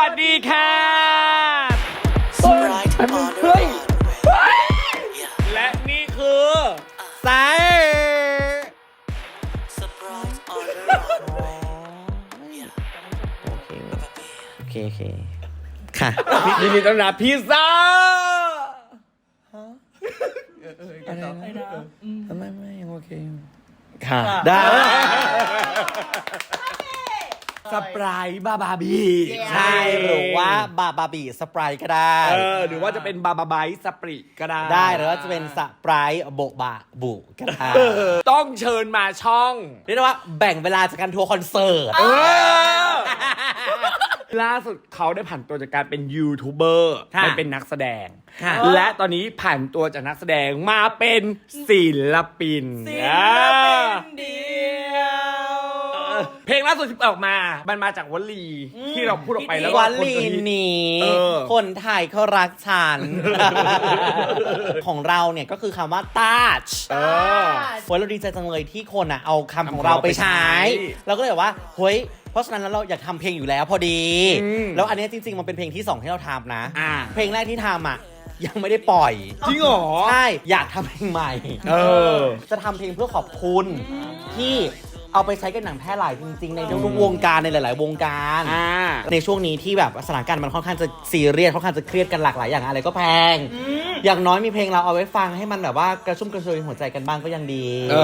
วัสดีค่ะเและนี่คือสายโอเค โอเค ค่ะยินดีต้อนรับพี่ซ่าอะไรนะไม่ไม่โอเค ค่ะ ได้ สปรายบาบาบีใช่ หรือว่าบาบาบีสปรายก็ได้ เออหรือว่าจะเป็นบาบาไบสปริก็ได้ ได้หรือว่าจะเป็นสปรายโบบะบุก็ได้เออต้องเชิญมาช่อง เรียกได้ว่าแบ่งเวลาจากการทัวร์คอนเสิร์ต เออ ล่าสุดเขาได้ผ่านตัวจากการเป็นยูทูบเบอร์ค่ะไปเป็นนักแสดง ค่ะ และตอนนี้ผ่านตัวจากนักแสดงมาเป็นศิลปินศิลอ่าปินเดียว เพลงล่าสุดที่ออกมา มันมาจากวลีที่เราพูดออกไปแล้ววัว่านคนลีตัวนี้นี้ เออ คนไทยเขารักฉัน ของเราเนี่ยก็คือคำว่าตาชเออโอ้ยเราดีใจจังเลยที่คนอะเอาคำของเราไปใช้ เราก็เลยแบบว่าเฮ้ยเพราะฉะนั้นแล้วเราอยากทำเพลงอยู่แล้วพอดี อืม แล้วอันเนี้ยจริง ๆ มันเป็นเพลงที่สองที่เราทำนะ อ่าเพลงแรกที่ทำอะยังไม่ได้ปล่อย จริงเหรอ ใช่ อยากทำเพลงใหม่ เออ จะทำเพลงเพื่อขอบคุณที่ เอาไปใช้กันหนังแพร่หลายจริงๆ ในทุกๆวงการในหลาย ๆ วงการ อ่า ในช่วงนี้ที่แบบสถานการณ์มันค่อนข้างจะซีเรียสค่อนข้างจะเครียดกันหลากหลายอย่างอะไรก็แพง อย่างน้อยมีเพลงเราเอาไว้ฟังให้มันแบบว่ากระชุ่มกระชวยหัวใจกันบ้างก็ยังดี เอ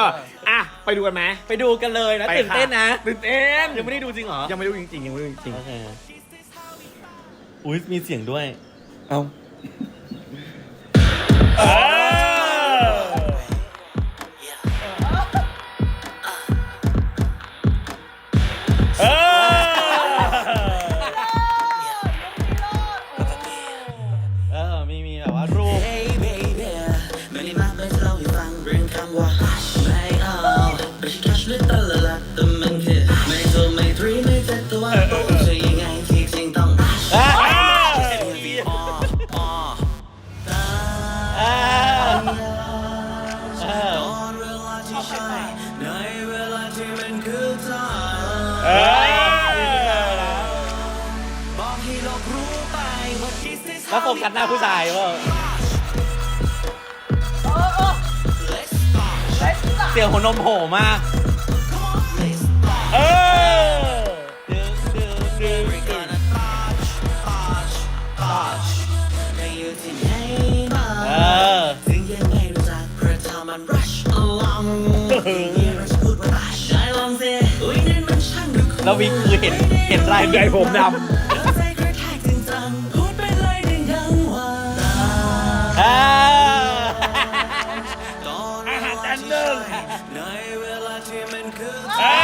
อ อะ ไปดูกันไหม ไปดูกันเลยนะไปตื่นเต้นนะ ตื่นเต้นยังไม่ได้ดูจริงเหรอ ยังไม่ดูจริงๆยังไม่ดูจริงโอเคอุ้ยมีเสียงด้วย ๆเอา กัสหน้าผู้ชายว่า let's start เสียงหัวนมโผล่มาก come on let's start เออดึงดึงดึง we're gonna touch touch touch ใครอยู่ที่ไหนบ้างเออถึงยังไงรู้จักเพราะเธอมัน rush along เยี่ยมจะพูดว่า rush ได้ลองสิอุ้ยนั่นมันช่างดูคูลแล้ววิกคือเห็นเห็นลายใหญ่ผมดเที่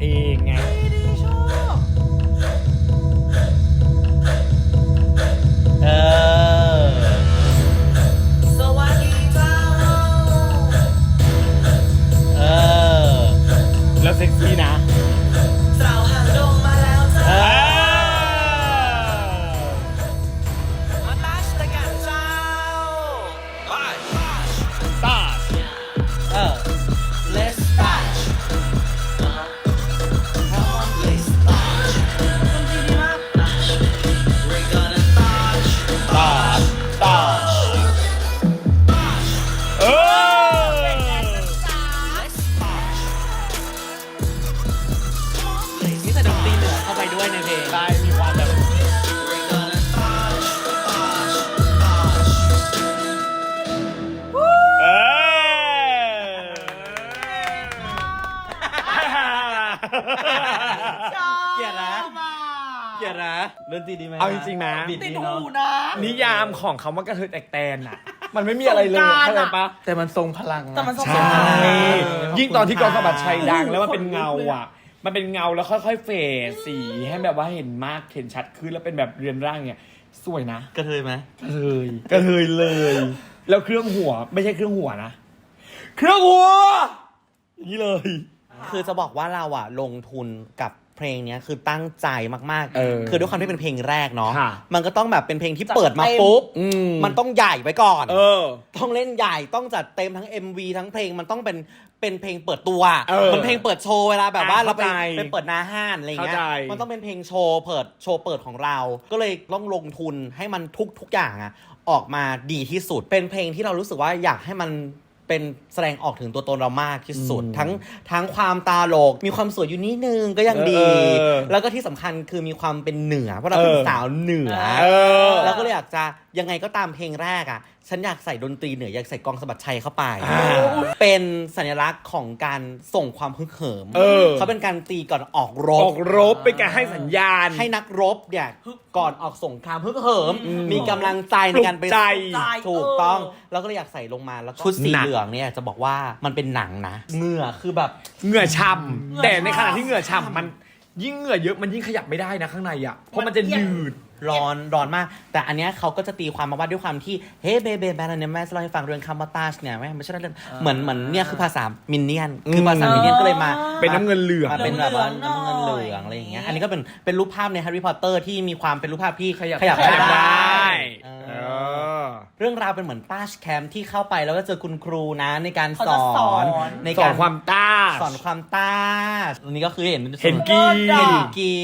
เองไง เกลียดนะเกียรตินะองตรีดีไหมเอาจริงๆนะติดหูนะ นิยามของคำว่ากระเทยแตกแตนอะ มันไม่มีอะไรเลยอะ เข้ปะแต่มันทรงพลังนะแต่มันทรงพลั ใช่ ยิ่งตอนที่กองสบัดชัยดังแล้วมันเป็นเงาอะ มันเป็นเงาแล้วค่อยๆเฟดสีให้แบบว่าเห็นมากเห็นชัดขึ้นแล้วเป็นแบบเรียนร่างเนี่ยสวยนะกระเทยไหมกระเทยกระเทยเลย แล้วเครื่องหัวไม่ใช่เครื่องหัวนะ เครื่องหัวอย่างนี้เลย คือจะบอกว่าเราอะลงทุนกับเพลงเนี้ยคือตั้งใจมากเออคือด้วยความที่เป็นเพลงแรกเนาะ ค่ะ มันก็ต้องแบบเป็นเพลงที่จัดเปิดมาเต็มปุ๊บ อืมมันต้องใหญ่ไว้ก่อน เออ ต้องเล่นใหญ่ต้องจัดเต็มทั้ง MV ทั้งเพลงมันต้องเป็นเป็นเพลงเปิดตัวเออมันเพลงเปิดโชว์เวลาแบบว่าอะเราไปเข้าใจไปเปิดหน้าห้านอะไรเงี้ยเข้าใจมันต้องเป็นเพลงโชว์เปิดโชว์เปิดของเรา ก็เลยต้องลงทุนให้มันทุกทุกอย่างอะออกมาดีที่สุดเป็นเพลงที่เรารู้สึกว่าอยากให้มัน เป็นแสดงออกถึงตัวตนเรามากที่สุดอืมทั้งทั้งความตาโหลก มีความสวยอยู่นิดนึงก็ยังดีเออแล้วก็ที่สำคัญคือมีความเป็นเหนือเพราะเราเป็นเออสาวเหนือเออแล้วก็เลยอยากจะยังไงก็ตามเพลงแรกอะ ฉันอยากใส่ดนตรีเหนืออยากใส่กองสะบัดชัยเข้าไปอ่าเป็นสัญลักษณ์ของการส่งความฮึกเหิมเออ เขาเป็นการตีก่อนออกรอบอกรบเป็นการให้สัญญาณ ให้นักรบเนี่ยก่อนออกสงครามฮึกเหิม มีกำลังใจในการไปปลุกใจใจ ถูกต้อง แล้วก็เลยอยากใส่ลงมาแล้วก็ชุดสีหนัก เหลืองเนี่ยจะบอกว่ามันเป็นหนังนะเหงื่อคือแบบ เหงื่อช่เหงื่อำแต่ในขณะฉ่ำที่เหงื่อฉ่ำมันยิ่งเหงื่อเยอะมันยิ่งขยับไม่ได้นะข้างในอะเพราะมันจะยืด ร้อนร้อนมาก แต่อันเนี้ยเขาก็จะตีความมาว่าด้วยความที่เฮ้เบเบแบนเนี่ยแม่จะเล่าให้ฟังเรื่องคำว่าตาชเนี่ยไม่ไม่ใช่เรื่องเหมือนเหมือนเนี่ยคือภาษามินเนี่ยน คือภาษามินเนี่ยนก็เลยมาเป็นน้ำเงินเหลืองมาเป็นแบบว่าเหลืองๆน้ำเงินเหลืองอะไรอย่างเงี้ยอันนี้ก็เป็นเป็นรูปภาพในแฮร์รี่พอตเตอร์ที่มีความเป็นรูปภาพที่ขยับขยับได้ เอเอออเรื่องราวเป็นเหมือนต้าชแคมป์ที่เข้าไปแล้วก็เจอคุณครูนะในการเขาสจะอสอน น ในสอการนความต้า สอนความต้าอันนี้ก็คือเห็นเห็นกีเลิศอะเห็นกี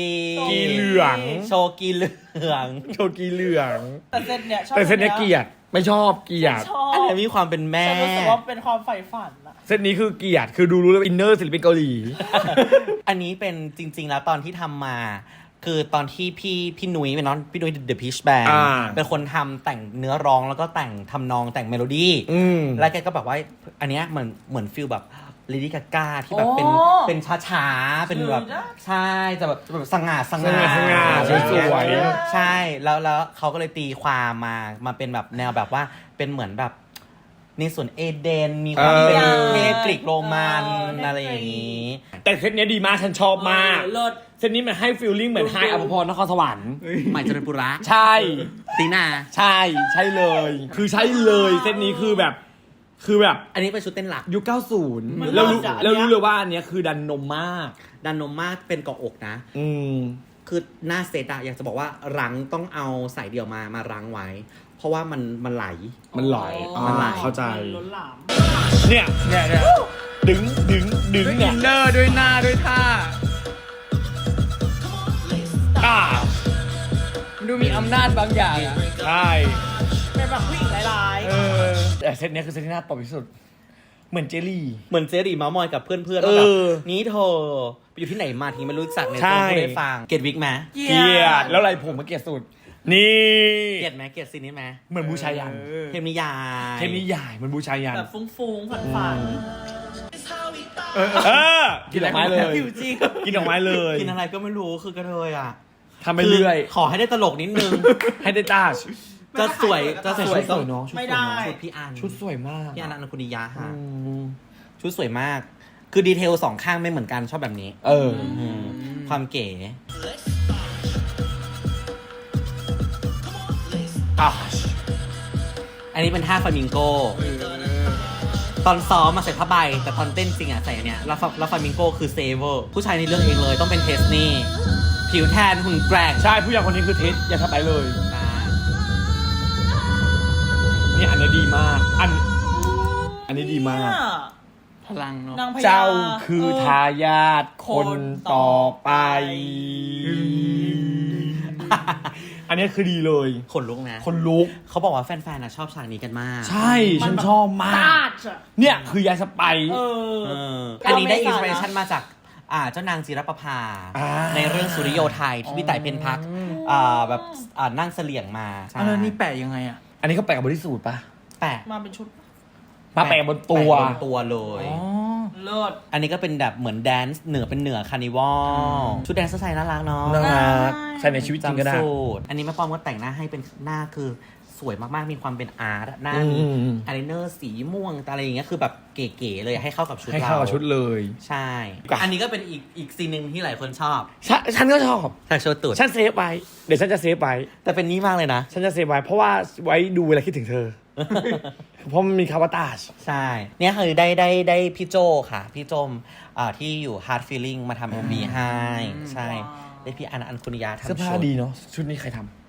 กีเหลือง โชว์กีเหลืองโชกีเหลือง แต่เซนเนี่ยชอบแต่เส้นเนี้ยเกลียดไม่ชอบเกลียด ชอบอันนี้มีความเป็นแม่ ฉันรู้สึกว่าเป็นความใฝ่ฝันอะเส้นนี้คือเกลียด คือดูรู้เลยอินเนอร์ศิลปินเกาหลี อันนี้เป็นจริง ๆ แล้วตอนที่ทำมา คือตอนที่พี่พี่นุ้ยเป็นน้องพี่นุ้ย The Peach Band อ่าเป็นคนทำแต่งเนื้อร้องแล้วก็แต่งทำนองแต่งเมโลดี้อืมแล้วแกก็แบบว่าอันเนี้ยเหมือนเหมือนฟิลแบบลิดี้กาก้าที่แบบเป็นโอ้เป็นช้าๆเป็นแบบสวยนะใช่จะแบบแบบสง่าสสง่าง่าสง่าอะไรอย่างเงี้สวยใช่แล้วแล้วเขาก็เลยตีความมามาเป็นแบบแนวแบบว่าเป็นเหมือนแบบ ในส่วนเอเดน มีความเป็นเออเทพกรีกโรมันเอออะไรอย่างนี้ แต่เซตเนี้ยดีมากฉันชอบมากเลิศ เซตนี้มันให้ฟีลลิ่งเหมือนไฮอภพรนครสวรรค์ ใหม่เจริญปุระใช่ ตีนา ใช่ใช่เลย คือใช่เลยเซตนี้คือแบบ คือแบบอันนี้เป็นชุดเต้นหลัก ยุคมัน90 แล้วรู้เลิศอะแล้วอันเนี้รู้ยเลยว่าอันเนี้ยคือดันนมมาก ดันนมมากเป็นเกาะอกนะ อืม คือหน้าเซตอะอยากจะบอกว่ารังต้องเอาสายเดี่ยวมามารังไว้ เพราะว่ามันมันไหล มันไหลมันไหลอ่าเข้าใจมันล้นหลาม เนี่ยเนี่ยเนี่ยดึงดึงดึงด้วยเนี่อิยนเนอร์ด้วยหน้าด้วยท่า อ่าดูมีอำนาจบางอย่างอะใช่เป็นแบบผู้หญิงร้ายเออแต่เซตเนี้ยคือเซตที่น่าปอบที่สุด เหมือนเจลลี่ เหมือนเจดีเมามอยกับเพื่อนๆเอว่าแบบอนี้เธอไปอยู่ที่ไหนมาถึงไม่รู้จักเนี่ยใช่เจอผู้ได้ฟัง เกลียดวิกไหมๆเกลียดแล้วอะไรผมมาเกลียดสุด นี่ เกลียดไหมเกลียดซีนนี้ไหมเหมือนบูชายันเทพนิยายเทพนิยายเหมือนบูชายันแบบฟุ้งๆฝันเออกินดอกไม้เลยอยู่จริงกินดอกไม้เลยกินอะไรก็ไม่รู้คือกระเทยอะทำไปเรื่อย คือขอให้ได้ตลกนิดนึง ให้ได้ต้าช จะสวยจะสวยชุดสวยเนอะๆไม่ได้ ชุดพี่อันชุดสวยมากพี่อันนันคุนิยาค่ะอืมชุดสวยมาก คือดีเทลสองข้างไม่เหมือนกันชอบแบบนี้ เออ อืมความเก๋ อะอันนี้เป็นท่าฟลามิงโก ตอนซ้อมมาใส่ผ้าใบ แต่ตอนเต้นจริงอะใส่อันเนี้ยแล้วฟาแล้วฟลามิงโกคือเซเวอร์ ผู้ชายในเรื่องเองเลยต้องเป็นเทสนี่ ผิวแทนหุ่นแกร่งใช่ผู้หญิงคนนี้คือทิศอย่าทำไปเลย นี่อันนี้ดีมาก อัน อันนี้ดีมากเนี่ยพลังเนาะนางพญาเจ้าคือเทายาทคนต่อไปอั นนี้คือดีเลยขนลุกนะ คนลุก เขาบอกว่าแฟนๆน่ะชอบฉากนี้กันมาก ใช่ ฉันชอบมาตากดอะเนี่ยคือยายสไปร์เออ เอออันนี้ได้เราไม่อินสสาปิระเรชันมาจากอ่าเจ้านางจิรประภา อ่า ในเรื่องสุริโยไทยที่พี่ต่ายเพนพักอ่าแบบอ่านั่งเสลี่ยงมาใช่อันนี้แปะยังไงอะอันนี้เขาแปลกับบริสูทปะแปะมาเป็นชุด มาแปะบนตัว แปะบนตัวเลย เลิศ อันนี้ก็เป็นแบบเหมือนแดนซ์เหนือเป็นเหนือคานิวัลชุดแดนซ์ใส่น่ารักเนาะน่ารักใส่ในชีวิตจริงก็ได้ จำสูตรอันนี้แม่ป้อมก็แต่งหน้าให้เป็นหน้าคือสวยมากๆ มีความเป็นอาร์ตอะหน้ามีอืม อายไลเนอร์สีม่วงอะไรอย่างเงี้ยคือแบบเก๋ๆเลยให้เข้ากับชุดให้เราเข้ากับชุดเลย ใช่อันนี้ก็เป็นอีกอีกซีนหนึ่งที่หลายคนชอบฉันฉันก็ชอบฉากโชว์ตูดฉันเซฟไว้ เดี๋ยวฉันจะเซฟไว้ แต่เป็นนี้มากเลยนะ ฉันจะเซฟไว้ เพราะว่าไว้ดูเวลาคิดถึงเธอ เพราะมันมีคำว่าตาช ใช่ เนี่ยคือได้ได้ได้พี่โจค่ะ พี่โจมอ่าที่อยู่ Hard Feeling มาทำ MV ให้ ใช่ ได้พี่อันอันคุนิยาทำเสื้อผ้าชุดีเนาะชุดนี้ใครทำ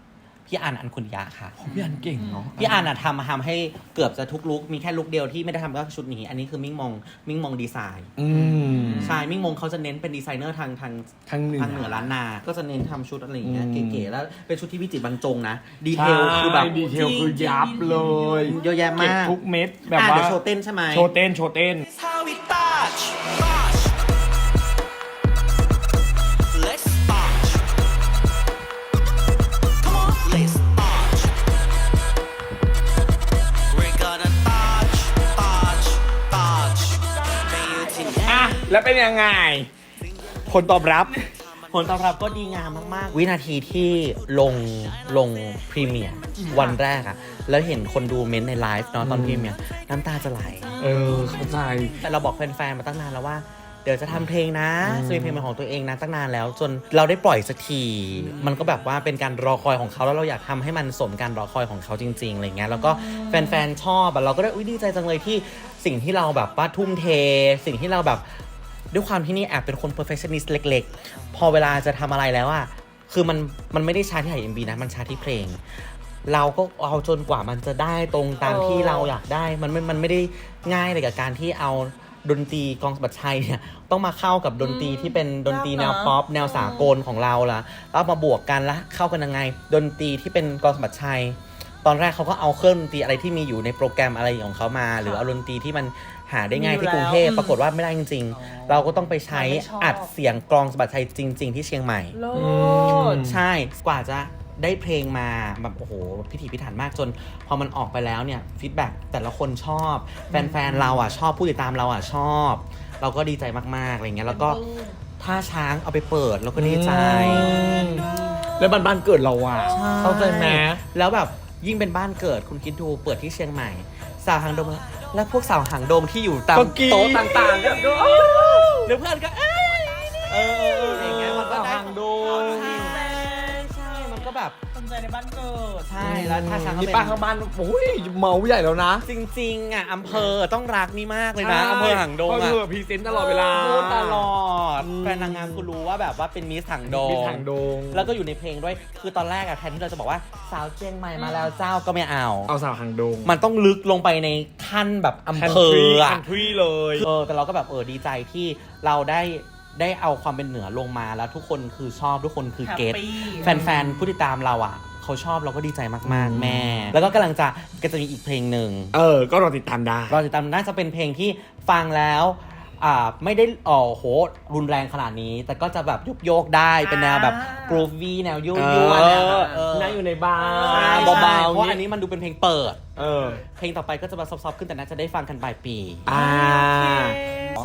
พี่อันอันคุนิยาค่ะ พี่อันเก่งเนาะพี่อันอะทำมาทำให้เกือบจะทุกลุกมีแค่ลุกเดียวที่ไม่ได้ทำก็ชุดนี้ อันนี้คือมิ่งมองมิ่งมองดีไซน์อืม ใช่มิ่งมงเขาจะเน้นเป็นดีไซเนอร์ทางทางทางเหนือ ทางเหนือล้านนา ก็จะเน้นทำชุดอะไรอย่างเงี้ยอืมเก๋ๆแล้วเป็นชุดที่วิจิตรบรรจงนะดีเทลคือแบบ ใช่ดีเทลคือยับเลยเยอะแยะเก็บมากทุกเม็ดแบบอะว่าเดี๋ยวโชว์เต้นใช่ไหม โชว์เต้นโชว์เต้น แล้วเป็นยังไง ผลตอบรับ ผลตอบรับก็ดีงามมาก ๆ วินาทีที่ลงลงพรีเมียร์วันแรกอะแล้วเห็นคนดูเม้นต์ในไลฟ์เนาะตอนพรีเมียร์น้ำตาจะไหล เออ เข้าใจ แต่เราบอกแฟน ๆ มาตั้งนานแล้วว่า เดี๋ยวจะทำเพลงนะจะมีเพลงเป็นของตัวเองนะตั้งนานแล้ว จนเราได้ปล่อยสักที มันก็แบบว่าเป็นการรอคอยของเขาแล้วเราอยากทำให้มันสมการรอคอยของเขาจริงๆอะไรเงี้ยแล้วก็แฟนๆชอบอะเราก็ได้อุ๊ยดีใจจังเลยที่สิ่งที่เราแบบว่าทุ่มเท สิ่งที่เราแบบ ด้วยความที่นี่แอบเป็นคน perfectionist เล็ก ๆ พอเวลาจะทำอะไรแล้วอะคือมันมันไม่ได้ช้าที่ถ่าย MV นะมันช้าที่เพลง เราก็เอาจนกว่ามันจะได้ตรงตามเออที่เราอยากได้มันไม่มันไม่ได้ง่ายเลยกับการที่เอาดนตรีกองสมบัติชัยเนี่ยต้องมาเข้ากับดนตรีที่เป็นดนตรีแนวป๊อปแนวสากลของเราละแล้วเอามาบวกกันแล้วเข้ากันยังไง ดนตรีที่เป็นกองสมบัติชัยตอนแรกเขาก็เอาเครื่องดนตรีอะไรที่มีอยู่ในโปรแกรมอะไรของเขามา หรือเอาดนตรีที่มัน หาได้ง่ายที่กรุงเทพปรากฏว่าไม่ได้จริง ๆ เราก็ต้องไปใช้อัดเสียงกลองสมบัติชัยจริง ๆ ที่เชียงใหม่โลดใช่กว่าจะได้เพลงมาแบบโอ้โหพิถีพิถันมากจน พอมันออกไปแล้วเนี่ยฟีดแบ็แต่ละคนชอบ แฟนๆเราอะชอบผู้ติดตามเราอะชอบ เราก็ดีใจมากๆอะไรเงี้ยแล้วก็ท่าช้างเอาไปเปิดแล้วก็ดีใจ แล้วบ้านบ้านเกิดเราอะใช่เข้าใจไหมแล้วแบบยิ่งเป็นบ้านเกิดคุณคิดดูเปิดที่เชียงใหม่สาวหางดง แล้วพวกสาวหางดงที่อยู่ตามก็กรี๊ด โต๊ะต่างๆกันก็หรือเพื่อนก็เอ้ยเออเออเอออย่างเงี้ยมันก็ได้สาวหางดง สนใจในบ้านเกิดใช่แล้วท่าช้างก็นี่เป็นป้าข้างบ้านโอ้ยเมาใหญ่แล้วนะ จริงๆอะอำเภอต้องรักนี่มากเลยนะอำเภอหางดงเขาอะเธอพรีเซนต์ตลอดเวลาพูดตลอดอืมแฟนนางงามคือรู้ว่าแบบว่าเป็นมิสหางดงมีทางดง แล้วก็อยู่ในเพลงด้วยคือตอนแรกอะแทนที่เราจะบอกว่าสาวเชียงใหม่มาแล้วเจ้าก็ไม่เอา เอาสาวหางดง มันต้องลึกลงไปในขั้นแบบอำเภออะคันทรีเลยเออแต่เราก็แบบเออดีใจที่เราได้ ได้เอาความเป็นเหนือลงมาแล้วทุกคนคือชอบทุกคนคือเกต Happy แฟนๆ ผู้ติดตามเราอะ เขาชอบเราก็ดีใจมาก ๆ แม่ แล้วก็กำลังจะก็จะมีอีกเพลงหนึ่ง เออ ก็รอติดตามได้ เราติดตามน่าจะเป็นเพลงที่ฟังแล้วอ่าไม่ได้อ๋อโหรุนแรงขนาดนี้ แต่ก็จะแบบยุกโยกได้เป็นแนวแบบอ่ากรูฟวี่แนวยั่วเอยั่วอแนวแบบเออนั่งอยู่ในบาร์ใช่เบาใช่ๆเพราะอันนี้มันดูเป็นเพลงเปิด เออ เพลงต่อไปก็จะมาซอฟๆขึ้นแต่น่าจะได้ฟังกันปลายปี อ่า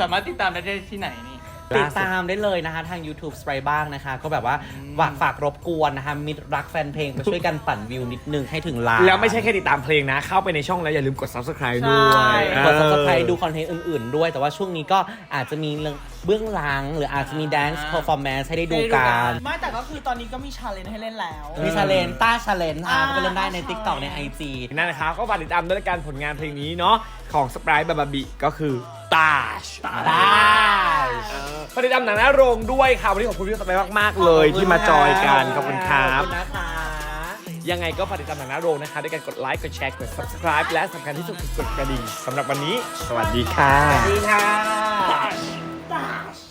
สามารถติดตามได้ที่ไหนนี่ ติดตามได้เลยนะคะ ทาง YouTube สไปบ้างนะคะ ก็แบบว่าฝากฝากรบกวนนะคะ มิตรรักแฟนเพลงไปช่วยกันปั่นวิวนิดนึงให้ถึงล้านแล้วไม่ใช่แค่ติดตามเพลงนะ เข้าไปในช่องแล้วอย่าลืมกด subscribe ด้วยกดเออ subscribe ดูคอนเทนต์อื่นๆ ด้วย แต่ว่าช่วงนี้ก็อาจจะมีเรื่องเบื้องหลังหรืออาจจะมี dance performance ให้ได้ดูกัน ไม่แต่ก็คือตอนนี้ก็มีชาเลนจ์ให้เล่นแล้ว มีชาเลนต้าชาเลนค่ะอ่า ก็ไปเล่นได้ในใช่ TikTok ใน IG นั่นนะครับก็ฝากติดตามด้วยละกันผลงานเพลงนี้เนาะของสปรายบาบาบิก็คือตาชตาชฝากติดตามหนังหน้าโรงด้วยค่ะ วันนี้ขอบคุณพี่สปรายมากๆเลยที่มาจอยกันขอบคุณครัขอบบคุณนะคะ ยังไงก็ฝากติดตามหนังหน้าโรงนะคะ ด้วยการกดไลค์ กดแชร์ กด subscribe และสำคัญที่สุดคือกดกระดิ่งสำหรับวันนี้ สวัสดีค่ะ สวัสดีค่ะ paz.